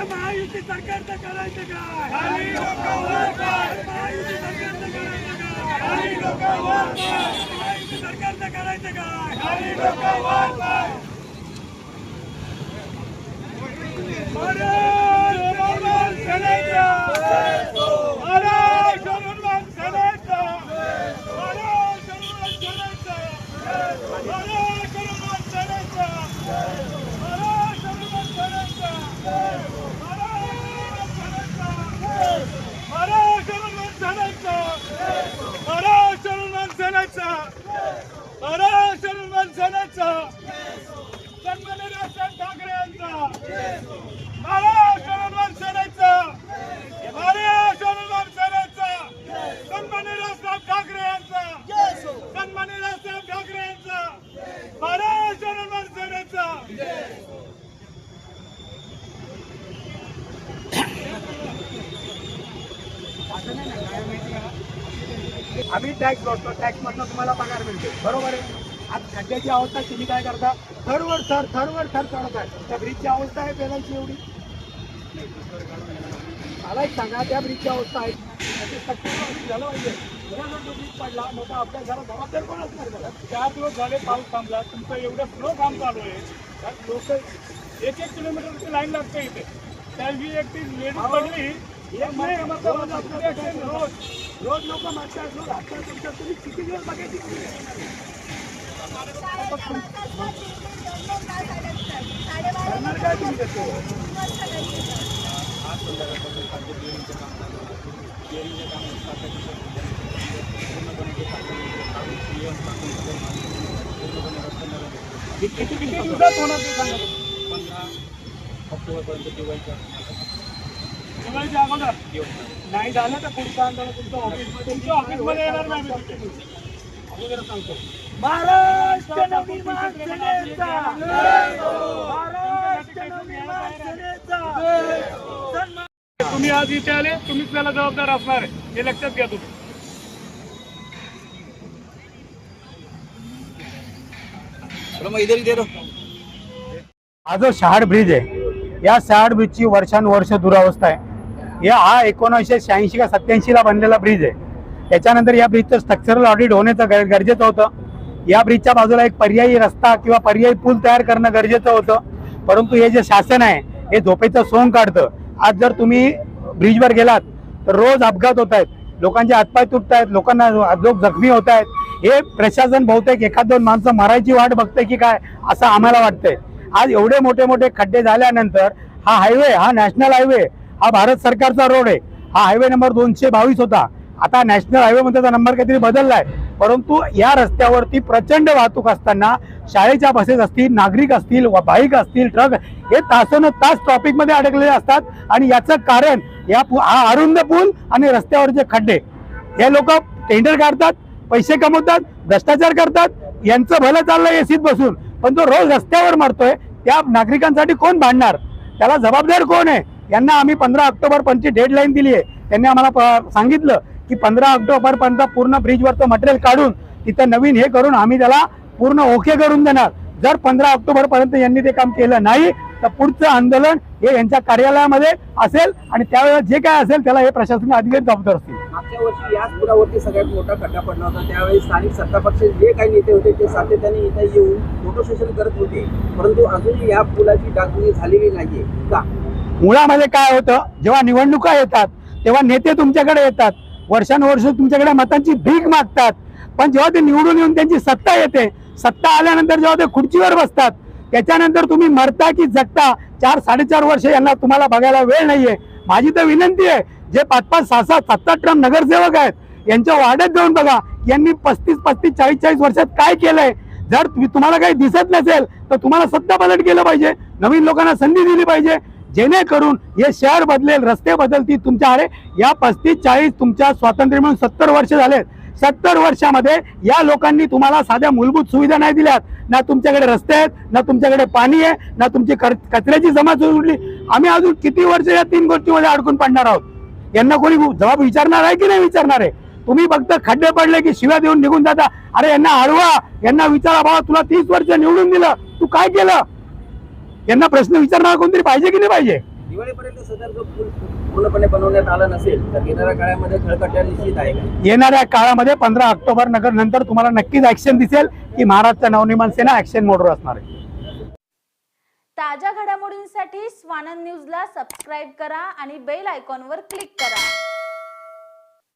या महायुती सरकारचं करायचं काय? आणि लोक महायुती सरकारचं करायचं काय? आणि लोक महायुती सरकारचं करायचं काय? आणि लोक शिवसेनेचा सेनेचा राजसाहेब ठाकरे यांचा महाराष्ट्र सेनेचा महाराष्ट्र सेनेचा राजसाहेब ठाकरे यांचा सन्मान्य राजसाहेब ठाकरे यांचा महाराष्ट्र सेनेचा आम्ही टॅक्स भरतो. टॅक्स मधनं तुम्हाला पगार मिळतो. बरोबर आहे? आज खड्ड्याची अवस्था तुम्ही काय करता? थरवर थर थरवर थर चढत आहे. त्या ब्रिजची अवस्था आहे पेलांची एवढी? मला एक सांगा त्या ब्रिजची अवस्था आहे. त्याची झालं पाहिजे. तो ब्रिज पडला मोठा अपघात झाला जबाबदार कोण असणार त्याला? चार दिवस झाले पाऊस थांबला तुमचं एवढं स्लो काम चालू आहे. त्यात लोक एक एक किलोमीटरची लाईन लागते इथे. त्या ही एक ती लेडीज पडली एक काय रोज रोज लोक मागतात रोज हातात तुमच्या तुम्ही किती दिवस बघायची करणार काय तुम्ही त्याचं किती किती दिवसात होणार ते सांगा दिवाळीच्या अगोदर नाही झालं तर पुढचं आंदोलन तुमचं ऑफिसमध्ये तुमच्या ऑफिसमध्ये येणार नाही महाराष्ट्र नवनिर्माण सेनेचा महाराष्ट्र नवनिर्माण सेनेचा सन्मान. तुम्ही आज इथे आले तुम्हीच त्याला जबाबदार असणार आहे. हे लक्षात घ्या तुम्ही. हा. जो शहाड ब्रिज आहे. या शहाड ब्रिजची वर्षानुवर्ष दुरावस्था आहे. या हा एकोणीसशे शहाऐंशी का सत्याऐंशी ला बनलेला ब्रिज आहे. त्याच्यानंतर या ब्रिजचं स्ट्रक्चरल ऑडिट होण्याचं गर- गरजेचं होतं. या ब्रिजच्या बाजूला एक पर्यायी रस्ता किंवा पर्यायी पूल तयार करणं गरजेचं होतं. परंतु हे जे शासन आहे हे झोपेचं सोंग काढतं. आज जर तुम्ही ब्रिजवर गेलात तर रोज अपघात होत आहेत. लोकांचे हातपाय तुटत आहेत. लोकांना लोक जखमी होत आहेत. हे प्रशासन बहुतेक एखाद दोन माणसं मरायची वाट बघते की काय असं आम्हाला वाटतंय. आज एवढे मोठे मोठे खड्डे झाल्यानंतर हा हायवे हा नॅशनल हायवे हा भारत सरकारचा रोड आहे. हा हायवे नंबर दोनशे बावीस होता. आता नॅशनल हायवेमध्ये त्याचा नंबर काहीतरी बदललाय. परंतु या रस्त्यावरती प्रचंड वाहतूक असताना शाळेच्या बसेस असतील नागरिक असतील व बाईक असतील ट्रक हे तासन तास ट्रॉफिकमध्ये अडकलेले असतात. आणि याचं कारण या पु- हा अरुंद पूल आणि रस्त्यावरचे खड्डे हे लोक टेंडर काढतात पैसे कमवतात भ्रष्टाचार करतात. यांचं भलं चाललंय एसीत बसून. पण तो रोज रस्त्यावर मरतोय त्या नागरिकांसाठी कोण भांडणार? त्याला जबाबदार कोण आहे? यांना आम्ही पंधरा ऑक्टोबर पंची डेडलाईन दिली आहे त्यांनी आम्हाला प- सांगितलं. की पंधरा ऑक्टोबर पर्यंत पूर्ण ब्रिजवरचं मटेरियल काढून तिथं नवीन हे करून आम्ही त्याला पूर्ण ओके करून देणार. जर पंधरा ऑक्टोबर पर्यंत यांनी ते काम केलं नाही तर पुढचं आंदोलन हे यांच्या कार्यालयामध्ये असेल आणि त्यावेळेला जे काय असेल त्याला हे प्रशासकीय अधिकारी जबाबदार असतील. मागच्या वर्षी याच पुलावरती सगळ्यात मोठा खड्डा पडला होता. त्यावेळी स्थानिक सत्ता पक्ष जे काही नेते होते ते सातत्याने इथे येऊन फोटो सेशन करत होते. परंतु अजूनही या पुलाची डागडुजी झालेली नाहीये. का? मुळामध्ये काय होतं जेव्हा निवडणुका येतात तेव्हा नेते तुमच्याकडे येतात. वर्षानुवर्ष तुमच्याकडे मतांची भीक मागतात. पण जेव्हा ते निवडून येऊन त्यांची सत्ता येते सत्ता आल्यानंतर जेव्हा ते खुर्चीवर बसतात त्याच्यानंतर तुम्ही मरता की जगता चार साडेचार वर्ष यांना तुम्हाला बघायला वेळ नाहीये. माझी तर विनंती आहे जे पाच पाच सहा सहा सात सात टर्म नगरसेवक आहेत यांच्या वाड्यात जाऊन बघा यांनी पस्तीस पस्तीस चाळीस चाळीस वर्षात काय केलंय? जर तुम्हाला काही दिसत नसेल तर तुम्हाला सत्ता पलट केलं पाहिजे. नवीन लोकांना संधी दिली पाहिजे. जेणेकरून हे शहर बदलेल रस्ते बदलतील तुमच्या अरे या पस्तीस चाळीस तुमच्या स्वातंत्र्य मिळून सत्तर वर्ष झालेत. सत्तर वर्षामध्ये या लोकांनी तुम्हाला साध्या मूलभूत सुविधा नाही दिल्यात. ना तुमच्याकडे रस्ते आहेत ना तुमच्याकडे पाणी आहे ना तुमची कचऱ्याची जमा सुटली आम्ही अजून किती वर्ष या तीन गोष्टीमध्ये अडकून पडणार आहोत? यांना कोणी जबाब विचारणार आहे की नाही विचारणार आहे? तुम्ही फक्त खड्डे पडले की शिव्या देऊन निघून जाता. अरे यांना अडवा यांना विचारा बाबा तुला तीस वर्ष निवडून दिलं. तू काय केलं? यांना प्रश्न विचारणार कोणतरी पाहिजे की नाही पाहिजे? दिवाळीपर्यंत सदर जो पूल पूर्णपणे बनवण्यात आला नसेल तर येणाऱ्या काळामध्ये येणाऱ्या पंधरा ऑक्टोबर नगर नंतर तुम्हाला नक्कीच ऍक्शन दिसेल की महाराष्ट्र नवनिर्माण सेना ऍक्शन मोडवर असणार आहे. ताज्या घडामोडींसाठी स्वानंद न्यूजला सबस्क्राईब करा आणि बेल आयकॉनवर क्लिक करा.